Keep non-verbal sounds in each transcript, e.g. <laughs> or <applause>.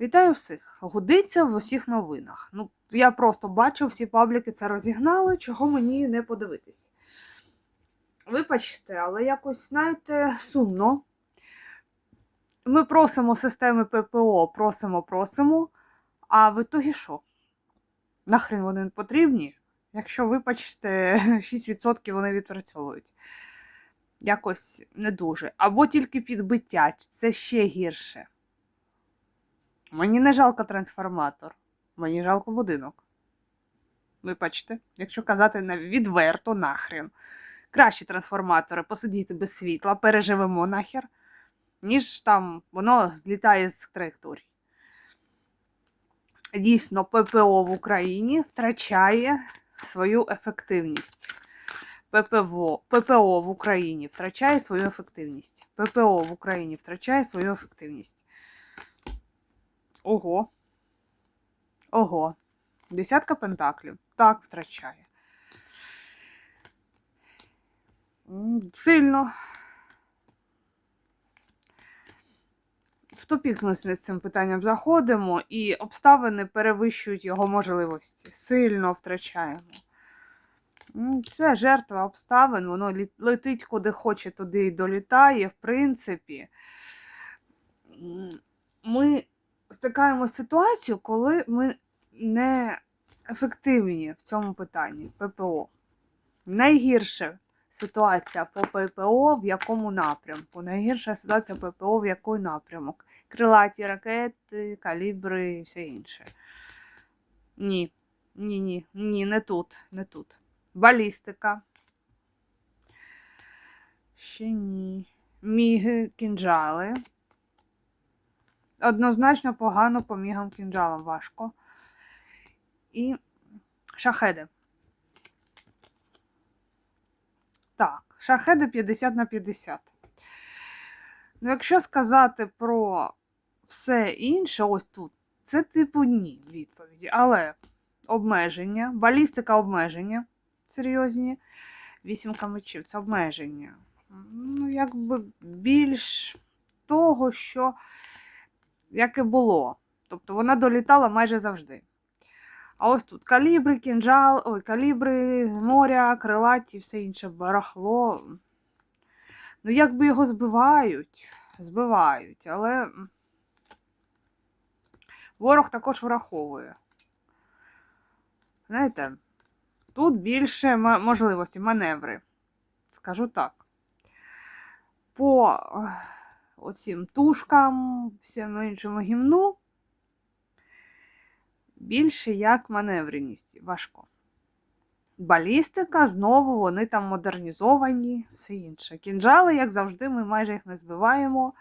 Вітаю всіх! Гудиться в усіх новинах. Ну, я просто бачу, всі пабліки це розігнали, чого мені не подивитись. Вибачте, але якось, знаєте, сумно. Ми просимо системи ППО, просимо, просимо, а в ітогі що? Нахрен вони потрібні? Якщо вибачте, <laughs> 6% вони відпрацьовують. Якось не дуже. Або тільки підбиття, це ще гірше. Мені не жалко трансформатор, мені жалко будинок. Вибачте, якщо казати відверто нахрен. Кращі трансформатори, посидіти без світла, переживемо нахер, ніж там воно злітає з траєкторій. Дійсно, ППО в Україні втрачає свою ефективність. ППО, ППО в Україні втрачає свою ефективність. ППО в Україні втрачає свою ефективність. Ого. Ого. Десятка пентаклів. Так втрачає. Сильно. В тупік ми з цим питанням заходимо, і обставини перевищують його можливості. Сильно втрачаємо. Це жертва обставин, воно летить куди хоче, туди і долітає. В принципі, ми стикаємося з ситуацією, коли ми не ефективні в цьому питанні ППО. Найгірша ситуація по ППО в якому напрямку? Найгірша ситуація ППО в який напрямок? Крилаті ракети, калібри і все інше. Ні. Ні, ні, ні, не тут, не тут. Балістика. Ще ні. Міги, кінжали. Однозначно погано по мігам кінжалам важко. І шахеди. Так, шахеди 50 на 50. Ну, якщо сказати про все інше, ось тут, це типу ні відповіді. Але обмеження, балістика обмеження серйозні. Вісімка мечів це обмеження. Ну, якби більш того, що як і було. Тобто вона долітала майже завжди. А ось тут калібри, кінжал, ой, калібри, моря, крилаті, все інше барахло. Ну, якби його збивають, збивають, але ворог також враховує. Знаєте, тут більше можливості, маневри. Скажу так. По ех, оцім тушкам, всьому іншому гімну, більше як маневреність. Важко. Балістика, знову вони там модернізовані, все інше. Кінжали, як завжди, ми майже їх не збиваємо.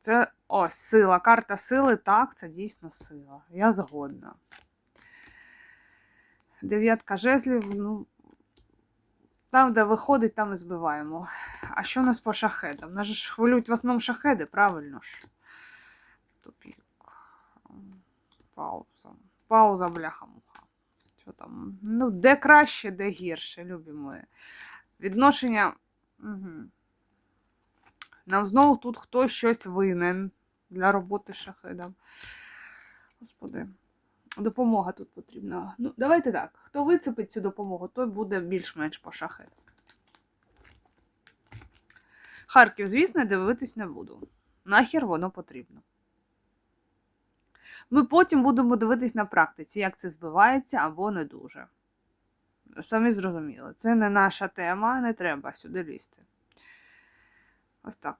Це ось сила. Карта сили, так, це дійсно сила. Я згодна. Дев'ятка жезлів, ну, там, де виходить, там і збиваємо. А що у нас по шахедам? Нас ж хвилюють в основному шахеди, правильно ж. Тупік. Пауза. Пауза, бляха-муха. Що там? Ну, де краще, де гірше, любі. Відношення. Угу. Нам знову тут хтось щось винен для роботи з шахедом. Господи. Допомога тут потрібна. Ну, давайте так. Хто вицепить цю допомогу, той буде більш-менш по шахеду. Харків, звісно, дивитись не буду. Нахер воно потрібно. Ми потім будемо дивитись на практиці, як це збивається або не дуже. Самі зрозуміли, це не наша тема, не треба сюди лізти. Ось так.